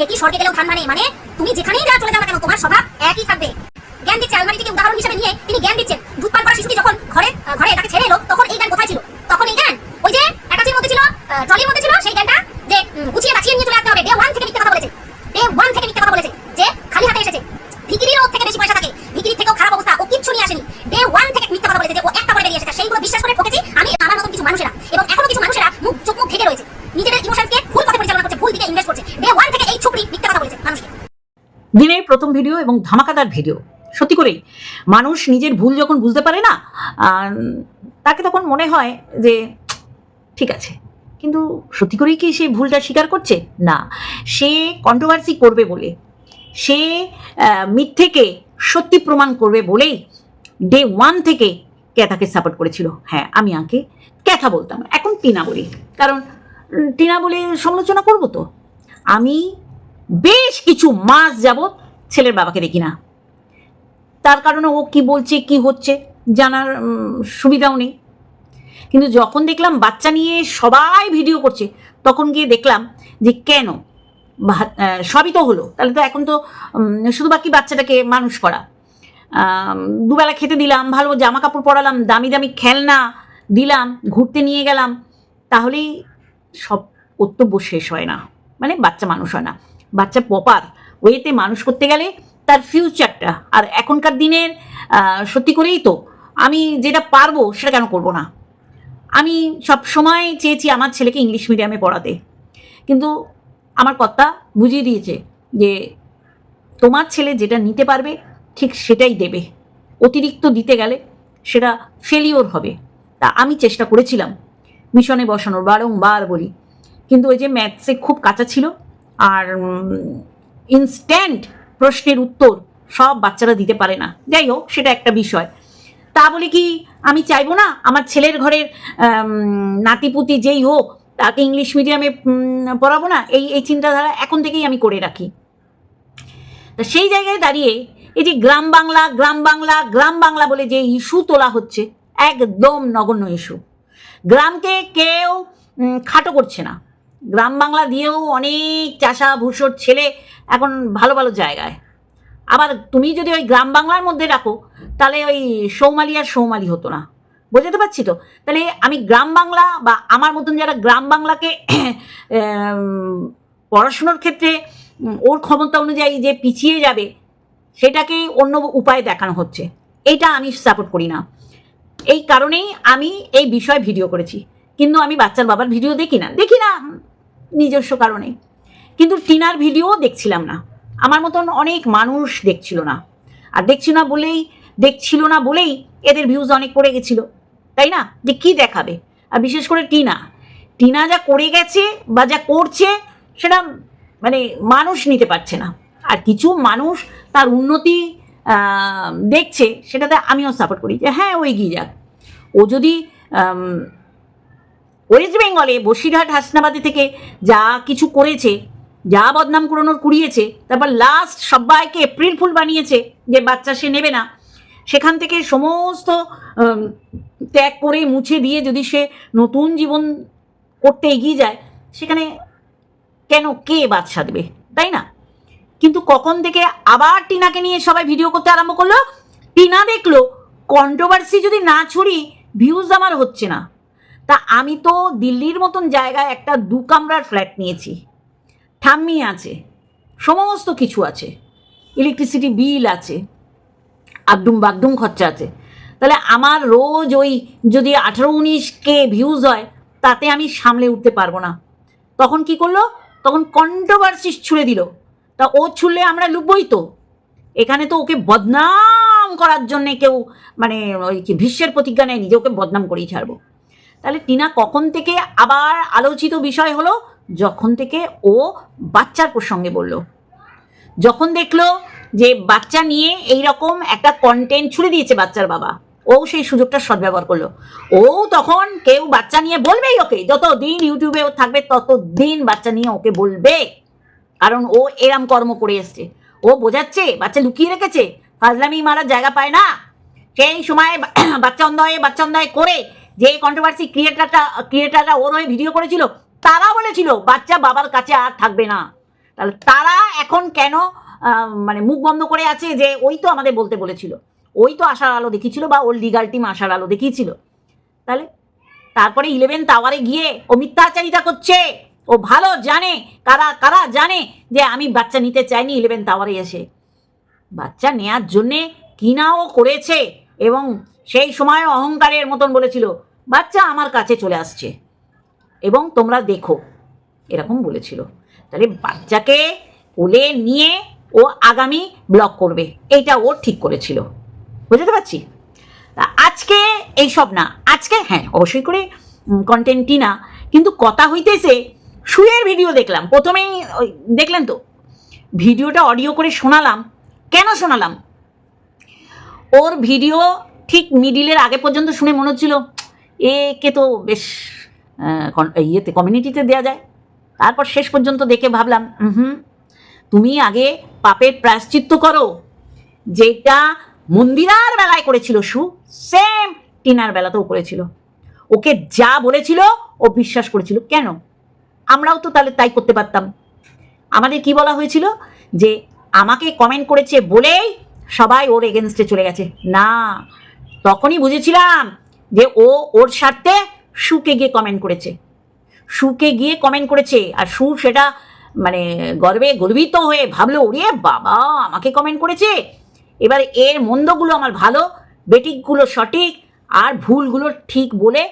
ঢেকি সরকে গেলেও ধান মানে মানে তুমি যেখানেই যা চলে যাও না কেন, তোমার স্বভাব একই থাকবে। জ্ঞান দিচ্ছে আলমারি থেকে উদাহরণ হিসেবে নিয়ে তিনি জ্ঞান দিচ্ছেন। দুধ পান করা শিশুটি যখন ঘরে ঘরে তাকে ছেড়ে এলো, তখন এই জ্ঞান কোথায় ছিল? তখন এই জ্ঞান, ওই যে অ্যাটাচির মধ্যে ছিল ট্রলির মধ্যে ছিল, সেই জ্ঞানটা যে গুছিয়ে বাছিয়ে নিয়ে চলে আসতে হবে। ডে ওয়ান থেকে মিথ্যে কথা বলেছে। ডে ওয়ান থেকে মিথ্যে কথা বলেছে। যে খালি হাতে এসেছে। ভিকিরির ওর থেকে বেশি পয়সা থাকে। ভিকিরির থেকেও খারাপ অবস্থা। ও কিচ্ছু নিয়ে আসেনি। ডে ওয়ান থেকে মিথ্যে কথা বলেছে যে, ও একটা করে বেরিয়ে এসেছে। সেইগুলো বিশ্বাস করে ঠকেছি আমি আমার মতন কিছু মানুষেরা। এবং এখনও কিছু মানুষেরা মুখ চোখ মুখ ঢেকে রয়েছে। নিজেদের ইমোশনকে ভুল পথে পরিচালনা করছে, ভুল দিকে ইনভেস্ট করছে। ডে ওয়ান দিনের প্রথম ভিডিও এবং ধামাকাদার ভিডিও সত্যি করেই, মানুষ নিজের ভুল যখন বুঝতে পারে না তাকে তখন মনে হয় যে, ঠিক আছে। কিন্তু সত্যি করেই কি সে ভুলটা স্বীকার করছে? না। সে কন্ট্রোভার্সি করবে বলে, সে মিথ্যেকে সত্যি প্রমাণ করবে বলেই ডে ওয়ান থেকে ক্যাথাকে সাপোর্ট করেছিল। হ্যাঁ আমি আঁকে ক্যাথা বলতাম। এখন টিনা বলি। কারণ, টিনা বলে সমালোচনা করব তো। আমি বেশ কিছু মাস যাবৎ ছেলের বাবাকে দেখি না। তার কারণে ও কি বলছে, কি হচ্ছে জানার সুবিধাও নেই। কিন্তু যখন দেখলাম বাচ্চা নিয়ে সবাই ভিডিও করছে, তখন গিয়ে দেখলাম যে কেন? সবই তো হলো। তাহলে তো এখন তো শুধু বাকি বাচ্চাটাকে মানুষ করা। দুবেলা খেতে দিলাম, ভালো জামা কাপড় পরালাম, দামি দামি খেলনা দিলাম, ঘুরতে নিয়ে গেলাম। তাহলেই সব কর্তব্য শেষ হয় না। মানে বাচ্চা মানুষ হয় না। বাচ্চা পপার ওয়েতে মানুষ করতে গেলে তার ফিউচারটা আর এখনকার দিনের সত্যি করেই তো আমি যেটা পারব সেটা কেন করব না? আমি সব সময় চেয়েছি আমার ছেলেকে ইংলিশ মিডিয়ামে পড়াতে। কিন্তু আমার কর্তা বুঝিয়ে দিয়েছে যে তোমার ছেলে যেটা নিতে পারবে ঠিক সেটাই দেবে। অতিরিক্ত দিতে গেলে সেটা ফেলিওর হবে। তা আমি চেষ্টা করেছিলাম। মিশনে বসানোর বারংবার বলি। কিন্তু ওই যে ম্যাথসে খুব কাঁচা ছিল আর ইনস্ট্যান্ট প্রশ্নের উত্তর সব বাচ্চারা দিতে পারে না। যাই হোক, সেটা একটা বিষয়। তা বলে কি, আমি চাইব না আমার ছেলের ঘরের নাতিপুতি যেই হোক, তাকে ইংলিশ মিডিয়ামে পড়াবো না, এই এই চিন্তাধারা এখন থেকেই আমি করে রাখি। তা সেই জায়গায় দাঁড়িয়ে এই যে গ্রাম বাংলা গ্রাম বাংলা গ্রাম বাংলা বলে যে ইস্যু তোলা হচ্ছে, একদম নগণ্য ইস্যু। গ্রামকে কেউ খাটো করছে না। গ্রাম বাংলা দিয়েও অনেক চাষা ভূষর ছেলে এখন ভালো ভালো জায়গায়। আবার তুমি যদি ওই গ্রাম বাংলার মধ্যে রাখো, তাহলে ওই সৌমালি আর সৌমালি হতো না। বোঝাতে পারছি তো? তাহলে আমি গ্রাম বাংলা বা আমার মতন যারা গ্রাম বাংলাকে পড়াশুনোর ক্ষেত্রে ওর ক্ষমতা অনুযায়ী যে পিছিয়ে যাবে, সেটাকে অন্য উপায়ে দেখানো হচ্ছে। এটা আমি সাপোর্ট করি না। এই কারণেই আমি এই বিষয়ে ভিডিও করেছি। কিন্তু আমি বাচ্চার বাবার ভিডিও দেখি না। দেখি না, নিজস্ব কারণে। কিন্তু টিনার ভিডিও দেখছিলাম না। আমার মতন অনেক মানুষ দেখছিল না। আর দেখছিল না বলেই, দেখছিল না বলেই এদের ভিউজ অনেক পড়ে গেছিল। তাই না? যে কি দেখাবে? আর বিশেষ করে টিনা। টিনা যা করে গেছে বা যা করছে, সেটা মানে মানুষ নিতে পারছে না। আর কিছু মানুষ তার উন্নতি দেখছে, সেটাতে আমিও সাপোর্ট করি যে হ্যাঁ ও এগিয়ে যাক। ও যদি ওয়েস্ট বেঙ্গলে বসিরহাট, হাসনাবাদে থেকে যা কিছু করেছে, যা বদনাম কুড়োনোর কুড়িয়েছে, তারপর লাস্ট সবাইকে এপ্রিল ফুল বানিয়েছে যে বাচ্চা সে নেবে না। সেখান থেকে সমস্ত ত্যাগ করে মুছে দিয়ে যদি সে নতুন জীবন করতে এগিয়ে যায়, সেখানে কেন কে বাদশা দেবে, তাই না? কিন্তু কখন থেকে আবার টিনাকে নিয়ে সবাই ভিডিও করতে আরম্ভ করল? টিনা দেখল কন্ট্রোভার্সি যদি না ছড়ি ভিউজ আমার হচ্ছে না। তা আমি তো দিল্লির মতন জায়গায় একটা দু কামরার ফ্ল্যাট নিয়েছি। ঠাম্মি আছে, সমস্ত কিছু আছে ইলেকট্রিসিটি বিল আছে আড্ডুম বাগডুম খরচা আছে। তাহলে আমার রোজ ওই যদি আঠারো উনিশ কে ভিউজ হয়, তাতে আমি সামলে উঠতে পারব না। তখন কি করল? তখন কন্ট্রোভার্সি ছুঁড়ে দিল। তা ও ছুড়লে আমরা লুবই তো। এখানে তো ওকে বদনাম করার জন্যে কেউ মানে ওই কি ভীষ্মের প্রতিজ্ঞা নেয়নি যে ওকে বদনাম করেই ছাড়বো। তাহলে টিনা কখন থেকে আবার আলোচিত বিষয় হলো? যখন থেকে ও বাচ্চার প্রসঙ্গে বলল। যখন দেখল যে বাচ্চা নিয়ে এই রকম একটা কন্টেন্ট ছুড়ে দিয়েছে বাচ্চার বাবা, ও সেই সুযোগটা সদ্ব্যবহার করল। ও তখন কেউ বাচ্চা নিয়ে বলবেই ওকে যত দিন ইউটিউবে ও থাকবে তত দিন বাচ্চা নিয়ে ওকে বলবে। কারণ ও এরাম কর্ম করে এসছে। ও বোঝাচ্ছে, বাচ্চা লুকিয়ে রেখেছে, ফাজলামি মারার জায়গা পায় না। সেই সময় বাচ্চা অন্ধ হয়ে, বাচ্চা অন্ধ করে যে কন্ট্রোভার্সি ক্রিয়েটারটা ক্রিয়েটাররা ওর হয়ে ভিডিও করেছিল, তারা বলেছিল, বাচ্চা বাবার কাছে আর থাকবে না। তাহলে তারা এখন কেন মানে মুখ বন্ধ করে আছে যে ওই তো আমাদের বলতে বলেছিল। ওই তো আশার আলো দেখিয়েছিল বা ওর লিগাল টিম আশার আলো দেখিয়েছিল। তাহলে তারপরে ইলেভেন টাওয়ারে গিয়ে ও মিথ্যাচারিতা করছে। ও ভালো জানে, কারা কারা জানে যে আমি বাচ্চা নিতে চাইনি ইলেভেন টাওয়ারে এসে। বাচ্চা নেয়ার জন্যে কিনাও করেছে এবং সেই সময় অহংকারের মতন বলেছিল বাচ্চা আমার কাছে চলে আসছে। এবং তোমরা দেখো, এরকম বলেছিল। তাহলে বাচ্চাকে কোলে নিয়ে ও আগামী ব্লক করবে। এইটা ও ঠিক করেছিল। বুঝতে পারছি? আজকে এইসব না। আজকে হ্যাঁ অবশ্যই করে কন্টেন্টই না। কিন্তু কথা হইতেছে শুয়ের ভিডিও দেখলাম। প্রথমেই দেখলেন তো? ভিডিওটা অডিও করে শোনালাম। কেন শোনালাম? ওর ভিডিও ঠিক মিডিলের আগে পর্যন্ত শুনে মনে হচ্ছিল একে তো বেশ ইয়েতে কমিউনিটিতে দেওয়া যায়। তারপর শেষ পর্যন্ত দেখে ভাবলাম হুম তুমি আগে পাপের প্রায়শ্চিত্ত করো। যেটা মন্দিরার বেলায় করেছিল সু সেম টিনার বেলাতেও করেছিল। ওকে যা বলেছিল, ও বিশ্বাস করেছিল। কেন? আমরাও তো তাহলে তাই করতে পারতাম। আমাদের কি বলা হয়েছিল? যে আমাকে কমেন্ট করেছে বলেই সবাই ওর এগেনস্টে চলে গেছে। না, তখনই বুঝেছিলাম যে ও ওর স্বার্থে সুকে গিয়ে কমেন্ট করেছে। সুকে গিয়ে কমেন্ট করেছে আর সু সেটা মানে গর্বে গর্বিত হয়ে ভাবলো, ওরে বাবা, আমাকে কমেন্ট করেছে? এবার এর মন্দগুলো আমার ভালো, বেটিকগুলো সঠিক আর ভুলগুলো ঠিক বলে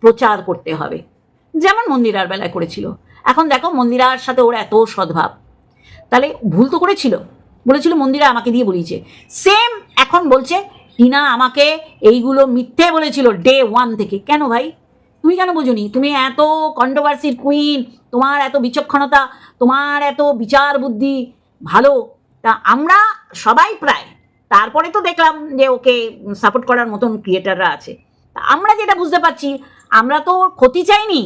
প্রচার করতে হবে। যেমন মন্দিরার বেলায় করেছিল। এখন দেখো মন্দিরার সাথে ওর এত সদ্ভাব। তাহলে ভুল তো করেছিল। বলেছিল মন্দিরা আমাকে দিয়ে বলিয়েছে। সেম এখন বলছে টিনা আমাকে এইগুলো মিথ্যে বলেছিল ডে ওয়ান থেকে। কেন ভাই? তুমি কেন বোঝনি? তুমি এত কন্ট্রোভার্সির কুইন তোমার এত বিচক্ষণতা, তোমার এত বিচার বুদ্ধি ভালো। তা আমরা সবাই প্রায়। তারপরে তো দেখলাম যে ওকে সাপোর্ট করার মতন ক্রিয়েটাররা আছে। তা আমরা যেটা বুঝতে পারছি, আমরা তো ওর ক্ষতি চাইনি।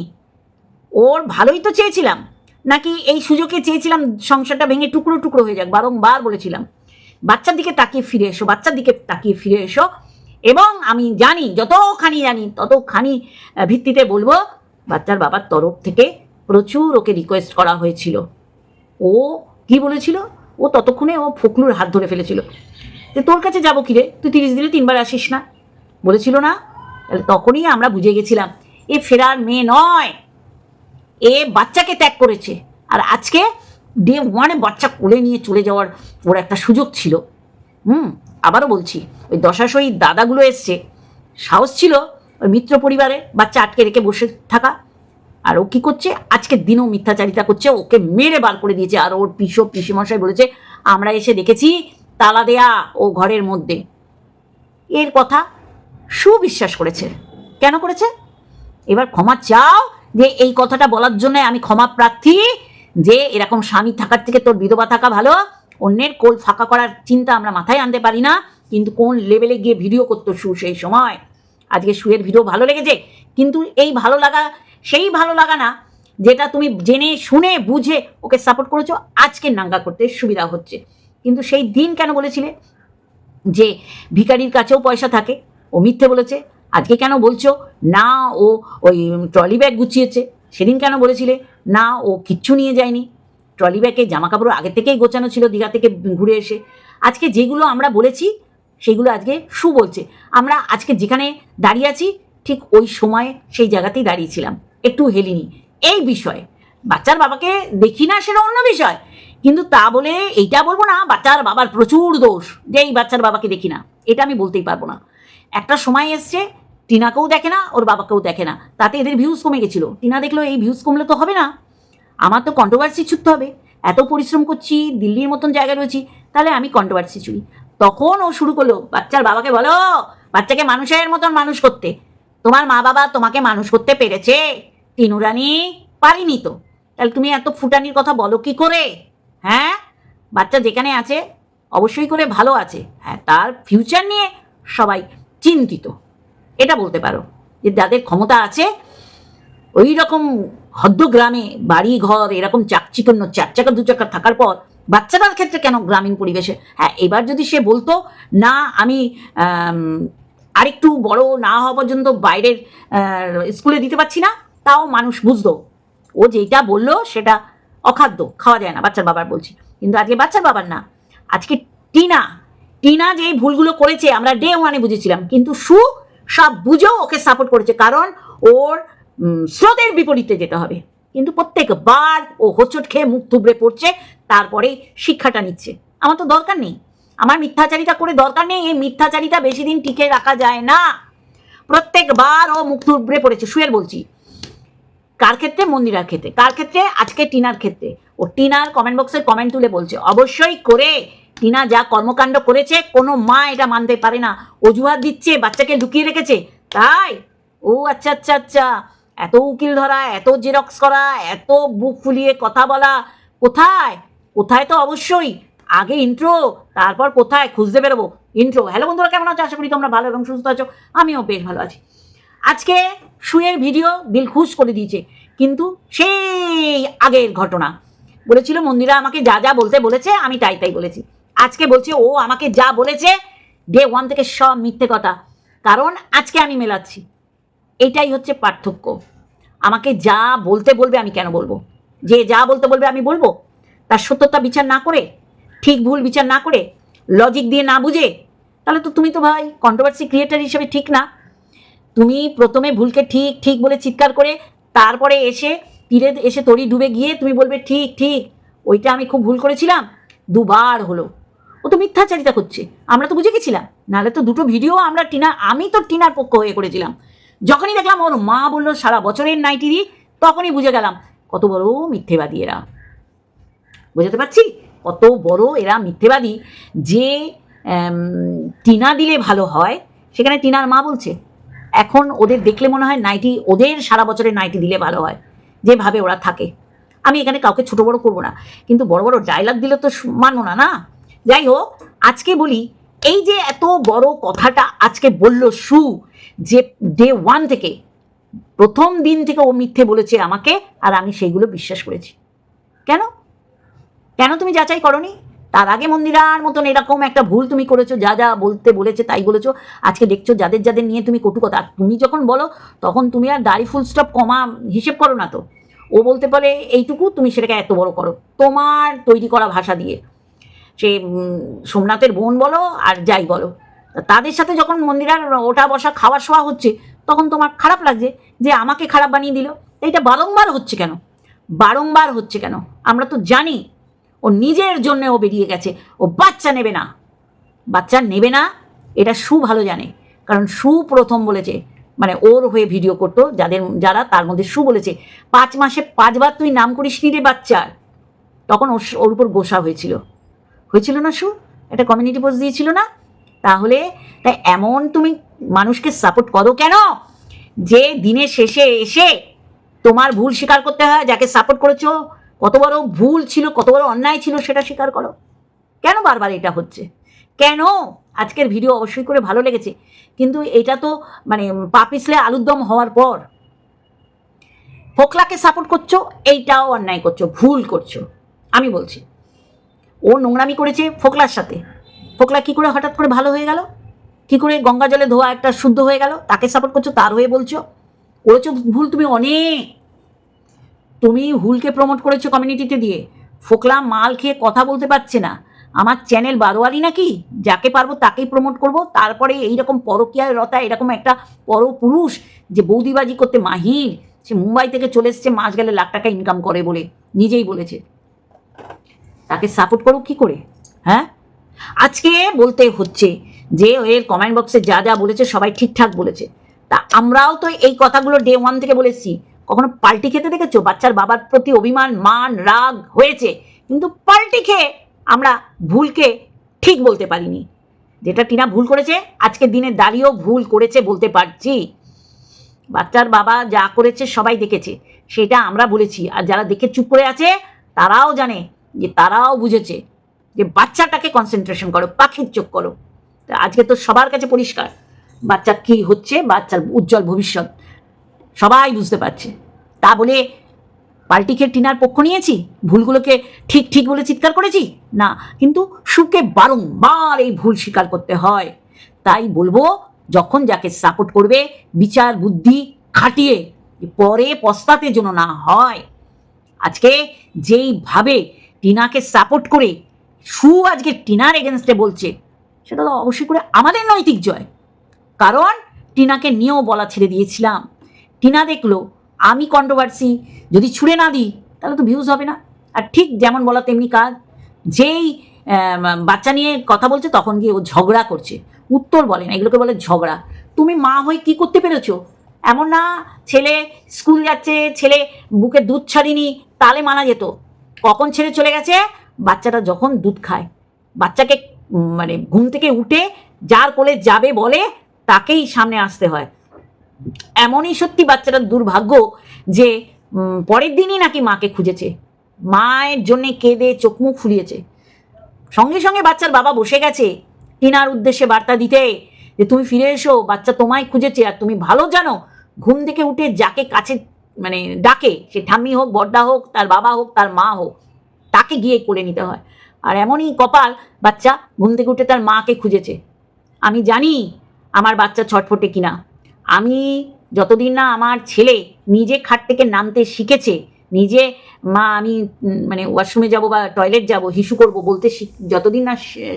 ওর ভালোই তো চেয়েছিলাম। নাকি এই সুযোগে চেয়েছিলাম সংসারটা ভেঙে টুকরো টুকরো হয়ে যাক, বারংবার বলেছিলাম। বাচ্চার দিকে তাকিয়ে ফিরে এসো, বাচ্চার দিকে তাকিয়ে ফিরে এসো। এবং আমি জানি, যতখানি জানি, ততখানি ভিত্তিতে বলব, বাচ্চার বাবার তরফ থেকে প্রচুর ওকে রিকোয়েস্ট করা হয়েছিল। ও কি বলেছিল? ও ততক্ষণে ও ফকলুর হাত ধরে ফেলেছিল। যে তোর কাছে যাব কিরে? তুই তিরিশ দিনে তিনবার আসিস না? বলেছিল না? তাহলে তখনই আমরা বুঝে গেছিলাম, এ ফেরার মেয়ে নয়। এ বাচ্চাকে ত্যাগ করেছে। আর আজকে ডে ওয়ানে বাচ্চা কোলে নিয়ে চলে যাওয়ার ওর একটা সুযোগ ছিল। হুম, আবারও বলছি, ওই দশাশই দাদাগুলো এসছে। সাহস ছিল ওই মিত্র পরিবারে বাচ্চা আটকে রেখে বসে থাকা। আর ও কি করছে? আজকের দিনেও মিথ্যাচারিতা করছে, ওকে মেরে বার করে দিয়েছে। আর ওর পিসো পিসিমশাই বলেছে, আমরা এসে দেখেছি তালা দেয়া ও ঘরের মধ্যে। এর কথা সুবিশ্বাস করেছে। কেন করেছে? এবার ক্ষমা চাও যে এই কথাটা বলার জন্য আমি ক্ষমা প্রার্থী। যে এরকম স্বামী থাকার থেকে তোর বিধবা থাকা ভালো, অন্যের কোল ফাঁকা করার চিন্তা আমরা মাথায় আনতে পারি না, কিন্তু কোন লেভেলে গিয়ে ভিডিও করতো সু সেই সময়? আজকে সুয়ের ভিডিও ভালো লেগেছে, কিন্তু এই ভালো লাগা, সেই ভালো লাগা না, যেটা তুমি জেনে, শুনে, বুঝে ওকে সাপোর্ট করেছ, আজকে নাঙ্গা করতে সুবিধা হচ্ছে। কিন্তু সেই দিন কেন বলেছিলে? যে ভিখারির কাছেও পয়সা থাকে, ও মিথ্যে বলেছে, আজকে কেন বলছো? না, ও ওই ট্রলি ব্যাগ গুছিয়েছে, সেদিন কেন বলেছিলে? না, ও কিচ্ছু নিয়ে যায়নি। ট্রলি ব্যাগে জামা কাপড় আগে থেকেই গোছানো ছিল দীঘা থেকে ঘুরে এসে। আজকে যেগুলো আমরা বলেছি, সেগুলো আজকে সু বলছে। আমরা আজকে যেখানে দাঁড়িয়ে আছি, ঠিক ওই সময়ে সেই জায়গাতেই দাঁড়িয়েছিলাম একটু হেলিনি। এই বিষয়ে, বাচ্চার বাবাকে দেখি না সেটা অন্য বিষয়। কিন্তু তা বলে এইটা বলব না, বাচ্চার বাবার প্রচুর দোষ। যে এই বাচ্চার বাবাকে দেখি না, এটা আমি বলতেই পারব না। একটা সময় এসছে টিনাকেও দেখে না, ওর বাবাকেও দেখে না। তাতে এদের ভিউজ কমে গেছিল। টিনা দেখল, এই ভিউজ কমলে তো হবে না। আমার তো কন্ট্রোভার্সি ছুটতে হবে। এত পরিশ্রম করছি, দিল্লির মতন জায়গায় রয়েছি, তাহলে আমি কন্ট্রোভার্সি ছুড়ি তখন ও শুরু করল, বাচ্চার বাবাকে বলো, বাচ্চাকে মানুষের মতন মানুষ করতে। তোমার মা বাবা তোমাকে মানুষ করতে পেরেছে। টিনুরানি পারিনি তো। তাহলে তুমি এত ফুটানির কথা বলো কি করে? হ্যাঁ? বাচ্চা যেখানে আছে, অবশ্যই করে ভালো আছে। হ্যাঁ তার ফিউচার নিয়ে সবাই চিন্তিত। এটা বলতে পারো যে যাদের ক্ষমতা আছে ওই রকম হদ্দ গ্রামে বাড়ি ঘর এরকম চাকচিকন্য চার চাকা দু চাকা থাকার পর বাচ্চাটার ক্ষেত্রে কেন গ্রামীণ পরিবেশে? হ্যাঁ এবার যদি সে বলতো, না, আমি আরেকটু বড় না হওয়া পর্যন্ত বাইরের স্কুলে দিতে পারছি না। তাও মানুষ বুঝতো। ও যেটা বলল সেটা অখাদ্য, খাওয়া যায় না, বাচ্চার বাবার বলছি। কিন্তু আজকে বাচ্চার বাবার না। আজকে টিনা টিনা যে ভুলগুলো করেছে, আমরা ডে ওয়ানে বুঝেছিলাম। কিন্তু সু সব বুঝেও ওকে সাপোর্ট করেছে। কারণ ওর স্রোতের বিপরীতে যেতে হবে। কিন্তু প্রত্যেকবার ও হোঁচট খেয়ে মুখ থুবড়ে পড়ছে তারপরে শিক্ষাটা নিচ্ছে। আমার তো দরকার নেই। আমার মিথ্যাচারিতা করে দরকার নেই। এই মিথ্যাচারিতা বেশি দিন টিকে রাখা যায় না। প্রত্যেকবার ও মুখ থুবড়ে পড়েছে। শুয়ের বলছি, কার ক্ষেত্রে? মন্দিরার ক্ষেত্রে। কার ক্ষেত্রে? আজকে টিনার ক্ষেত্রে। ও টিনার কমেন্ট বক্সের কমেন্ট তুলে বলছে, অবশ্যই করে টিনা যা কর্মকাণ্ড করেছে, কোনো মা এটা মানতে পারে না। অজুহাত দিচ্ছে, বাচ্চাকে লুকিয়ে রেখেছে। তাই? ও আচ্ছা আচ্ছা আচ্ছা। এত উকিল ধরা, এত জেরক্স করা, এত বুক ফুলিয়ে কথা বলা, কোথায়? কোথায় তো অবশ্যই। আগে ইন্ট্রো তারপর কোথায় খুঁজতে বেরোবো? ইন্ট্রো হ্যালো বন্ধুরা, কেমন আছো? আশা করি তোমরা ভালো এবং সুস্থ আছো। আমিও বেশ ভালো আছি। আজকে শুয়ের ভিডিও দিল খুশ করে দিয়েছে। কিন্তু সেই আগের ঘটনা। বলেছিল, মন্দিরা আমাকে যা যা বলতে বলেছে, আমি তাই তাই বলেছি। আজকে বলছে, ও আমাকে যা বলেছে ডে ওয়ান থেকে সব মিথ্যে কথা। কারণ আজকে আমি মেলাচ্ছি। এটাই হচ্ছে পার্থক্য। আমাকে যা বলতে বলবে আমি কেন বলব? যে যা বলতে বলবে আমি বলব? তার সত্যতা বিচার না করে, ঠিক ভুল বিচার না করে লজিক দিয়ে না বুঝে, তাহলে তো তুমি তো ভাই কন্ট্রোভার্সি ক্রিয়েটার হিসেবে ঠিক না। তুমি প্রথমে ভুলকে ঠিক ঠিক বলে চিৎকার করে, তারপরে এসে তীরে এসে তরি ডুবে গিয়ে তুমি বলবে, ঠিক ঠিক, ওইটা আমি খুব ভুল করেছিলাম, দুবার হলো। ও তো মিথ্যাচারিতা করছে। আমরা তো বুঝে গেছিলাম। নাহলে তো দুটো ভিডিও আমরা, টিনা, আমি তো টিনার পক্ষ হয়ে করেছিলাম। যখনই দেখলাম ওর মা বলল, সারা বছরের নাইটি দি, তখনই বুঝে গেলাম, কত বড় মিথ্যেবাদী এরা। বুঝতে পারছি? কত বড় এরা মিথ্যেবাদী। যে টিনা দিলে ভালো হয়, সেখানে টিনার মা বলছে, এখন ওদের দেখলে মনে হয় নাইটি, ওদের সারা বছরের নাইটি দিলে ভালো হয়, যেভাবে ওরা থাকে। আমি এখানে কাউকে ছোট বড় করব না। কিন্তু বড় বড় ডায়লগ দিলে তো মানবো না না? যাই হোক, আজকে বলি, এই যে এত বড় কথাটা আজকে বলল সু, যে ডে ওয়ান থেকে, প্রথম দিন থেকে ও মিথ্যে বলেছে আমাকে, আর আমি সেইগুলো বিশ্বাস করেছি। কেন? কেন তুমি যাচাই করনি? তার আগে মন্দিরার মতন এরকম একটা ভুল তুমি করেছ, যা যা বলতে বলেছে তাই বলেছ, আজকে দেখছ যাদের যাদের নিয়ে তুমি কটু কথা। তুমি যখন বলো, তখন তুমি আর দাড়ি ফুল স্টপ কমা, হিসেব করো না তো। ও বলতে পারে, এইটুকু তুমি সেটাকে এত বড় করো। তোমার তৈরি করা ভাষা দিয়ে। সে সোমনাথের বোন বলো আর যাই বলো। তাদের সাথে যখন মন্দিরার ওটা বসা খাওয়া শোয়া হচ্ছে, তখন তোমার খারাপ লাগছে যে আমাকে খারাপ বানিয়ে দিল? এইটা বারংবার হচ্ছে কেন? বারংবার হচ্ছে কেন? আমরা তো জানি, ও নিজের জন্য ও বেরিয়ে গেছে, ও বাচ্চা নেবে না। বাচ্চা নেবে না, এটা সু ভালো জানে। কারণ সু প্রথম বলেছে মানে ওর হয়ে ভিডিও করতো, যাদের, যারা তার মধ্যে সু বলেছে, পাঁচ মাসে পাঁচবার তুই নাম করিস নি রে বাচ্চার। তখন ওর ওর উপর গোসা হয়েছিল। হয়েছিল না সু একটা কমিউনিটি পোস্ট দিয়েছিল না? তাহলে, তাই এমন তুমি মানুষকে সাপোর্ট করো কেন? যে দিনের শেষে এসে তোমার ভুল স্বীকার করতে হয়, যাকে সাপোর্ট করেছ, কত বড় ভুল ছিল, কত বড় অন্যায় ছিল সেটা স্বীকার করো। কেন বারবার এটা হচ্ছে? কেন? আজকের ভিডিও অবশ্যই করে ভালো লেগেছে। কিন্তু এটা তো মানে পা পিছলে আলুর দম হওয়ার পর ফোকলাকে সাপোর্ট করছ, এইটাও অন্যায় করছ, ভুল করছ। আমি বলছি। ও নোংরামি করেছে ফোকলার সাথে। ফোকলা কি করে হঠাৎ করে ভালো হয়ে গেল? কি করে গঙ্গা জলে ধোয়া একটা শুদ্ধ হয়ে গেল? তাকে সাপোর্ট করছ, তার হয়ে বলছো? করেছ ভুল তুমি অনেক। তুমি হুলকে প্রমোট করেছ কমিউনিটিতে দিয়ে। ফোকলা মাল খেয়ে কথা বলতে পারছে না। আমার চ্যানেল বারোয়ারি নাকি? যাকে পারব তাকেই প্রমোট করব। তারপরে এইরকম পরকীয়ায় রতা, এরকম একটা পরপুরুষ যে বৌদিবাজি করতে মাহির, সে মুম্বাই থেকে চলে এসছে, মাস গেলে লাখ টাকা ইনকাম করে বলে। নিজেই বলেছে। তাকে সাপোর্ট করো কি করে? হ্যাঁ? আজকে বলতে হচ্ছে যে, এর কমেন্ট বক্সে যা যা বলেছে সবাই ঠিকঠাক বলেছে। তা আমরাও তো এই কথাগুলো ডে ওয়ান থেকে বলেছি। কখনো পাল্টি খেতে দেখেছ? বাচ্চার বাবার প্রতি অভিমান, মান, রাগ হয়েছে। কিন্তু পাল্টি খেয়ে আমরা ভুলকে ঠিক বলতে পারিনি। যেটা টিনা ভুল করেছে, আজকে দিনে দাঁড়িয়েও ভুল করেছে বলতে পারছি। বাচ্চার বাবা যা করেছে সবাই দেখেছে। সেটা আমরা বলেছি। আর যারা দেখে চুপ করে আছে, তারাও জানে। যে তারাও বুঝেছে যে বাচ্চাটাকে কনসেন্ট্রেশন করো, পাখির চোখ করো। আজকে তো সবার কাছে পরিষ্কার, বাচ্চা কী হচ্ছে, বাচ্চার উজ্জ্বল ভবিষ্যৎ। সবাই বুঝতে পারছে। তা বলে পাল্টি খেয়ে টিনার পক্ষ নিয়েছি? ভুলগুলোকে ঠিক ঠিক বলে চিৎকার করেছি? না, কিন্তু সুকে বারংবার এই ভুল স্বীকার করতে হয়। তাই বলব, যখন যাকে সাপোর্ট করবে, বিচার বুদ্ধি খাটিয়ে, পরে পস্তাতে যেন না হয়। আজকে যেইভাবে টিনাকে সাপোর্ট করে সু আজকে টিনার এগেনস্টে বলছে, সেটা তো অবশ্যই করে আমাদের নৈতিক জয়। কারণ টিনাকে নিয়েও বলা ছেড়ে দিয়েছিলাম। টিনা দেখল, আমি কন্ট্রোভার্সি যদি ছুড়ে না দিই, তাহলে তো ভিউজ হবে না। আর ঠিক যেমন বলা তেমনি কাজ, যেই বাচ্চা নিয়ে কথা বলছে, তখন গিয়ে ও ঝগড়া করছে। উত্তর বলে না, এগুলোকে বলে ঝগড়া। তুমি মা হয়ে কি করতে পেরেছ? এমন না, ছেলে স্কুল যাচ্ছে, ছেলে বুকে দুধ ছাড়িনি, তালে মানা যেত। কখন ছেড়ে চলে গেছে? বাচ্চাটা যখন দুধ খায়। বাচ্চাকে মানে ঘুম থেকে উঠে যার কোলে যাবে বলে তাকেই সামনে আসতে হয়। এমনই সত্যি বাচ্চাটার দুর্ভাগ্য যে পরের দিনই নাকি মাকে খুঁজেছে। মায়ের জন্যে কেঁদে চোখ মুখ ফুলিয়েছে। সঙ্গে সঙ্গে বাচ্চার বাবা বসে গেছে। টিনার উদ্দেশ্যে বার্তা দিতে যে, তুমি ফিরে এসো, বাচ্চা তোমায় খুঁজেছে, আর তুমি ভালো জানো, ঘুম থেকে উঠে যাকে কাছে মানে ডাকে সে ঠাম্মি হোক বড্ডা হোক, তার বাবা হোক, তার মা হোক, তাকে গিয়ে করে নিতে হয়। আর এমনই কপাল বাচ্চা ঘুম থেকে উঠে তার মাকে খুঁজেছে। আমি জানি আমার বাচ্চা ছটফটে কিনা। আমি যতদিন না আমার ছেলে নিজে খাট থেকে নামতে শিখেছে নিজে মা আমি মানে ওয়াশরুমে যাব বা টয়লেট যাব হিসু করব বলতে যতদিন না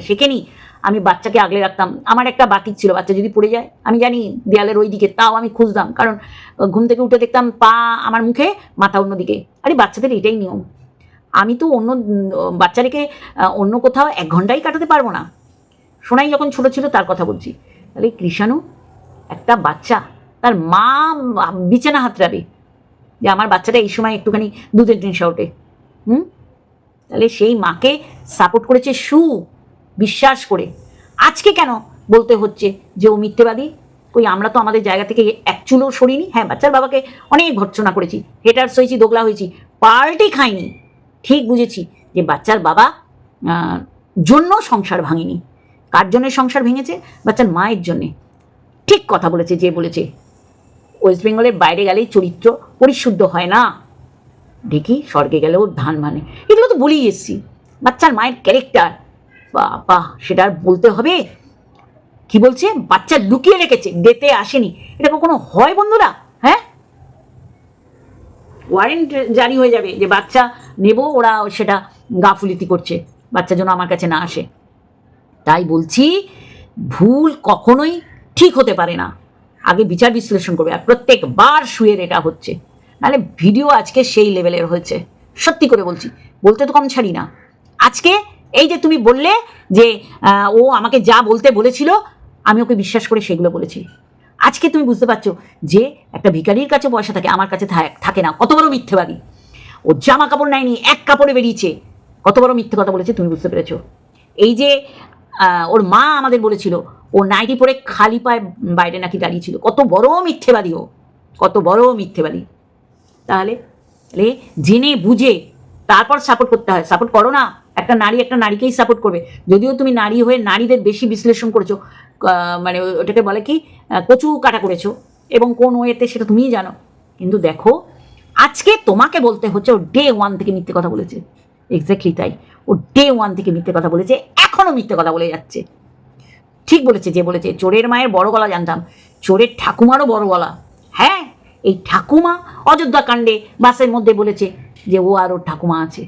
শেখেনি আমি বাচ্চাকে আগলে রাখতাম। আমার একটা বাতিক ছিল বাচ্চা যদি পড়ে যায় আমি জানি দেয়ালের ওই দিকে তাও আমি খুঁজতাম। কারণ ঘুম থেকে উঠে দেখতাম পা আমার মুখে মাথা অন্যদিকে। আরে বাচ্চাদের এটাই নিয়ম। আমি তো অন্য উম, বাচ্চা রেখে অন্য কোথাও এক ঘন্টাই কাটাতে পারব না। সোনাই যখন ছোট ছিল তার কথা বলছি। তাহলে কৃষাণু একটা বাচ্চা তার মা বিছানা হাতড়াবে। যে আমার বাচ্চাটা এই সময় একটুখানি দুধের নেশা ওঠে হুম? তাহলে সেই মাকে সাপোর্ট করেছে সু, বিশ্বাস করে। আজকে কেন বলতে হচ্ছে যে ও মিথ্যেবাদী? কই, আমরা তো আমাদের জায়গা থেকে এক চুলো সরিনি। হ্যাঁ বাচ্চার বাবাকে অনেক ভর্ৎসনা করেছি। হেটার্স হয়েছি, দোগলা হয়েছি। পাল্টি খাইনি। ঠিক বুঝেছি যে বাচ্চার বাবা জন্য সংসার ভাঙেনি। কার জন্য সংসার ভেঙেছে? বাচ্চার মায়ের জন্যে। ঠিক কথা বলেছে, যে বলেছে। ওয়েস্ট বেঙ্গলের বাইরে গেলেই চরিত্র পরিশুদ্ধ হয় না। দেখি স্বর্গে গেলেও ধান মানে। এগুলো তো বলেই এসছি। বাচ্চার মায়ের ক্যারেক্টার বাবা, সেটা আর বলতে হবে? কি বলছে? বাচ্চা লুকিয়ে রেখেছে, ডেতে আসেনি। এটা কখনো হয় বন্ধুরা? হ্যাঁ? ওয়ারেন্ট জারি হয়ে যাবে যে বাচ্চা নেব, ওরা সেটা গাফুলিতি করছে। বাচ্চা যেন আমার কাছে না আসে। তাই বলছি, ভুল কখনোই ঠিক হতে পারে না। আগে বিচার বিশ্লেষণ করবে আর প্রত্যেকবার শুয়ের এটা হচ্ছে। নাহলে ভিডিও আজকে সেই লেভেলের হয়েছে। সত্যি করে বলছি, বলতে তো কম ছাড়ি না। আজকে এই যে তুমি বললে যে ও আমাকে যা বলতে বলেছিল, আমি ওকে বিশ্বাস করে সেগুলো বলেছি। আজকে তুমি বুঝতে পারছ যে একটা ভিখারির কাছে পয়সা থাকে, আমার কাছে থাকে না। কত বড় মিথ্যেবাদী। ও জামা কাপড় নেয়নি, এক কাপড়ে বেরিয়েছে। কত বড় মিথ্যে কথা বলেছে তুমি বুঝতে পেরেছ। এই যে ওর মা আমাদের বলেছিল, ও নাইটি পরে খালি পায়ে বাইরে নাকি দাঁড়িয়েছিল কত বড় মিথ্যেবাদী ও। কত বড় মিথ্যেবাদী। তাহলে তাহলে জেনে বুঝে তারপর সাপোর্ট করতে হয়। সাপোর্ট করো না। একটা নারী একটা নারীকেই সাপোর্ট করবে। যদিও তুমি নারী হয়ে নারীদের বেশি বিশ্লেষণ করেছ মানে ওটাকে বলে কি কচু কাটা করেছ এবং কোন ওয়েতে সেটা তুমিই জানো। কিন্তু দেখো, আজকে তোমাকে বলতে হচ্ছে ও ডে ওয়ান থেকে মিথ্যে কথা বলেছে। এক্স্যাক্টলি তাই। ও ডে ওয়ান থেকে মিথ্যে কথা বলেছে এখনও মিথ্যে কথা বলে যাচ্ছে। ঠিক বলেছে যে বলেছে, চোরের মায়ের বড় গলা জানতাম, চোরের ঠাকুমারও বড় গলা। হ্যাঁ এই ঠাকুমা অযোধ্যা কাণ্ডে বাসের মধ্যে বলেছে যে ও আর ওর ঠাকুমা আছে।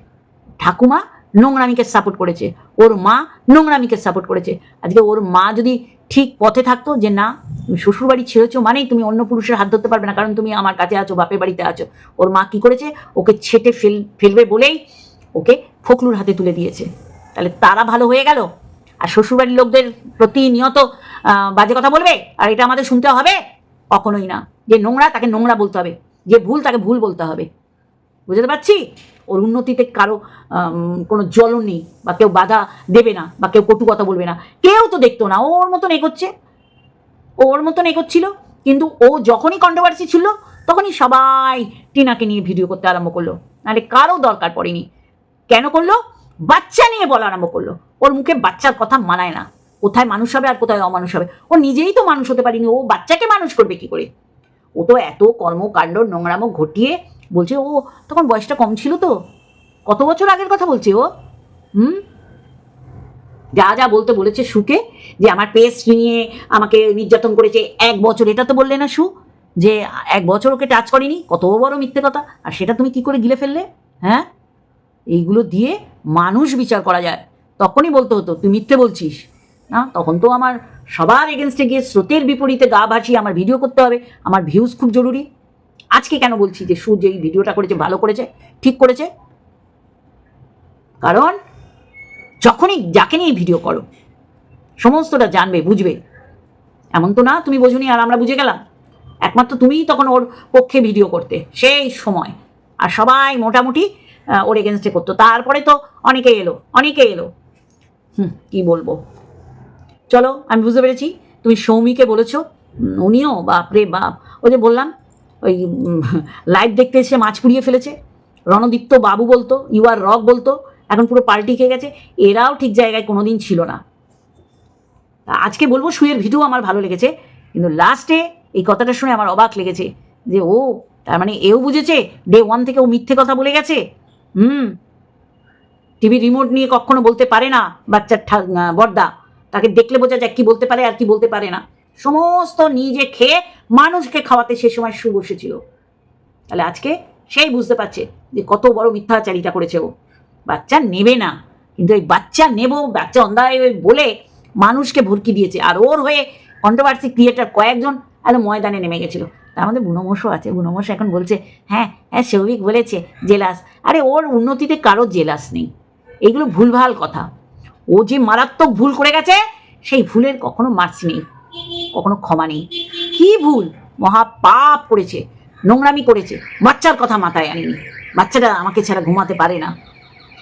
ঠাকুমা নোংরামিকে সাপোর্ট করেছে, ওর মা নোংরামিকে সাপোর্ট করেছে। আজকে ওর মা যদি ঠিক পথে থাকতো যে না, তুমি শ্বশুরবাড়ি ছেড়েছো মানেই তুমি অন্য পুরুষের হাত ধরতে পারবে না, কারণ তুমি আমার কাছে আছো, বাপের বাড়িতে আছো। ওর মা কি করেছে? ওকে ছেটে ফেল, ফেলবে বলেই ওকে ফখলুর হাতে তুলে দিয়েছে। তাহলে তারা ভালো হয়ে গেল? আর শ্বশুরবাড়ির লোকদের প্রতিনিয়ত বাজে কথা বলবে? আর এটা আমাদের শুনতে হবে? কখনোই না। যে নোংরা, তাকে নোংরা বলতে হবে। যে ভুল, তাকে ভুল বলতে হবে। বুঝতে পারছি? ওর উন্নতিতে কারও কোনো জ্বলন নেই, বা কেউ বাধা দেবে না, বা কেউ কটু কথা বলবে না। কেউ তো দেখতো না, ওর মতন এগোচ্ছে। ওর মতন এগোচ্ছিল, কিন্তু ও যখনই কন্ট্রোভার্সি ছিল, তখনই সবাই টিনাকে নিয়ে ভিডিও করতে আরম্ভ করল। নাহলে কারও দরকার পড়েনি। কেন করল? বাচ্চা নিয়ে বলা আরম্ভ করল। ওর মুখে বাচ্চার কথা মানায় না। কোথায় মানুষ হবে আর কোথায় অমানুষ হবে? ও নিজেই তো মানুষ হতে পারিনি। ও বাচ্চাকে মানুষ করবে কি করে? ও তো এত কর্মকাণ্ড নোংরামো ঘটিয়ে বলছে, ও, তখন বয়সটা কম ছিল তো? কত বছর আগের কথা বলছে ও? হুম? যা যা বলতে বলেছে সুকে যে, আমার পেস্ট নিয়ে আমাকে নির্যাতন করেছে এক বছর। এটা তো বললে না সু যে, এক বছর ওকে টাচ করেনি? কত বড় মিথ্যে কথা। আর সেটা তুমি কি করে গিলে ফেললে? হ্যাঁ? এইগুলো দিয়ে মানুষ বিচার করা যায়। তখনই বলতে হতো, তুই মিথ্যে বলছিস। না, তখন তো আমার সবার এগেনস্টে গিয়ে স্রোতের বিপরীতে গা ভাসিয়ে আমার ভিডিও করতে হবে। আমার ভিউজ খুব জরুরি। আজকে কেন বলছি যে সূর্য এই ভিডিওটা করেছে, ভালো করেছে, ঠিক করেছে? কারণ যখনই যাকে নিয়ে ভিডিও করো, সমস্তটা জানবে, বুঝবে। এমন তো না, তুমি বোঝুনি আর আমরা বুঝে গেলাম। একমাত্র তুমিই তখন ওর পক্ষে ভিডিও করতে, সেই সময়। আর সবাই মোটামুটি ওর এগেনস্টে করতো। তারপরে তো অনেকে এলো অনেকে এলো। হুম, কী বলব? চলো, আমি বুঝতে পেরেছি। তুমি সৌমিকে বলেছ। উনিও বাপরে বাপ। ওই যে বললাম, ওই লাইভ দেখতে এসে মাছ পুড়িয়ে ফেলেছে। রণদীপ্ত বাবু বলতো ইউ আর রক বলতো। এখন পুরো পাল্টি খেয়ে গেছে। এরাও ঠিক জায়গায় কোনোদিন ছিল না। আজকে বলব শুয়ের ভিডিও আমার ভালো লেগেছে। কিন্তু লাস্টে এই কথাটা শুনে আমার অবাক লেগেছে যে, ও, তার মানে এও বুঝেছে? ডে ওয়ান থেকে ও মিথ্যে কথা বলে গেছে? হুম। টিভি রিমোট নিয়ে কখনো বলতে পারে না বাচ্চার বড়দা তাকে দেখলে বোঝা যায় কি বলতে পারে আর কি বলতে পারে না। সমস্ত নিজে খেয়ে মানুষকে খাওয়াতে সে সময় সু বসেছিল। তাহলে আজকে সেই বুঝতে পারছে যে কত বড় মিথ্যাচারিতা করেছে ও। বাচ্চা নেবে না। কিন্তু এই বাচ্চা নেব, বাচ্চা অন্ধায় বলে মানুষকে ভরকি দিয়েছে। আর ওর হয়ে কন্ট্রোভার্সি ক্রিয়েটার কয়েকজন আরে ময়দানে নেমে গেছিল। তার মধ্যে বুনমোশও আছে। বুনমোশ এখন বলছে হ্যাঁ হ্যাঁ সৌভিক বলেছে, জেলাস। আরে ওর উন্নতিতে কারও জেলাস নেই। এগুলো ভুলভাল কথা। ও যে মারাত্মক ভুল করে গেছে, সেই ভুলের কখনো মার্সি নেই, কখনো ক্ষমা নেই। কি ভুল? মহা পাপ করেছে, নোংরামি করেছে। বাচ্চার কথা মাথায় আনিনি। বাচ্চাটা আমাকে ছাড়া ঘুমাতে পারে না।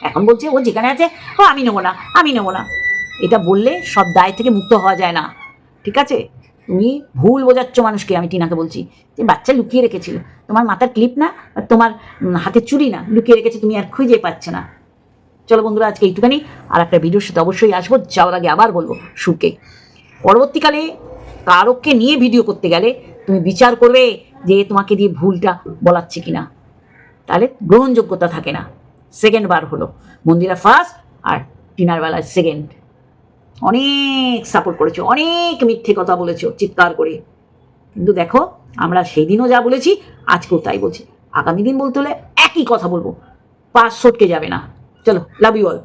এখন বলছে, ও যেখানে আছে, ও আমি নেব না, আমি নেব না। এটা বললে সব দায় থেকে মুক্ত হওয়া যায় না। ঠিক আছে? তুমি ভুল বোঝাচ্ছ মানুষকে, আমি টিনাকে বলছি। যে বাচ্চা লুকিয়ে রেখেছিল। তোমার মাথার ক্লিপ না, আর তোমার হাতের চুড়ি না, লুকিয়ে রেখেছে, তুমি আর খুঁজে পাচ্ছ না। চলো বন্ধুরা, আজকে এইটুখানি। আর একটা ভিডিওর সাথে অবশ্যই আসব, যাওয়ার আগে আবার বলব সুকে পরবর্তীকালে কারককে নিয়ে ভিডিও করতে গেলে তুমি বিচার করবে যে তোমাকে দিয়ে ভুলটা বলাচ্ছে কিনা। তাহলে গ্রহণযোগ্যতা থাকে না। সেকেন্ড বার হলো। মন্দিরা ফার্স্ট আর টিনার বেলায় সেকেন্ড অনেক সাপোর্ট করেছ, অনেক মিথ্যে কথা বলেছ, চিৎকার করে। কিন্তু দেখো, আমরা সেই দিনও যা বলেছি, আজকেও তাই বলছি। আগামী দিন বলতে হলে একই কথা বলব। পাঁচ সটকে যাবে না। চলো লাভ ইউ অল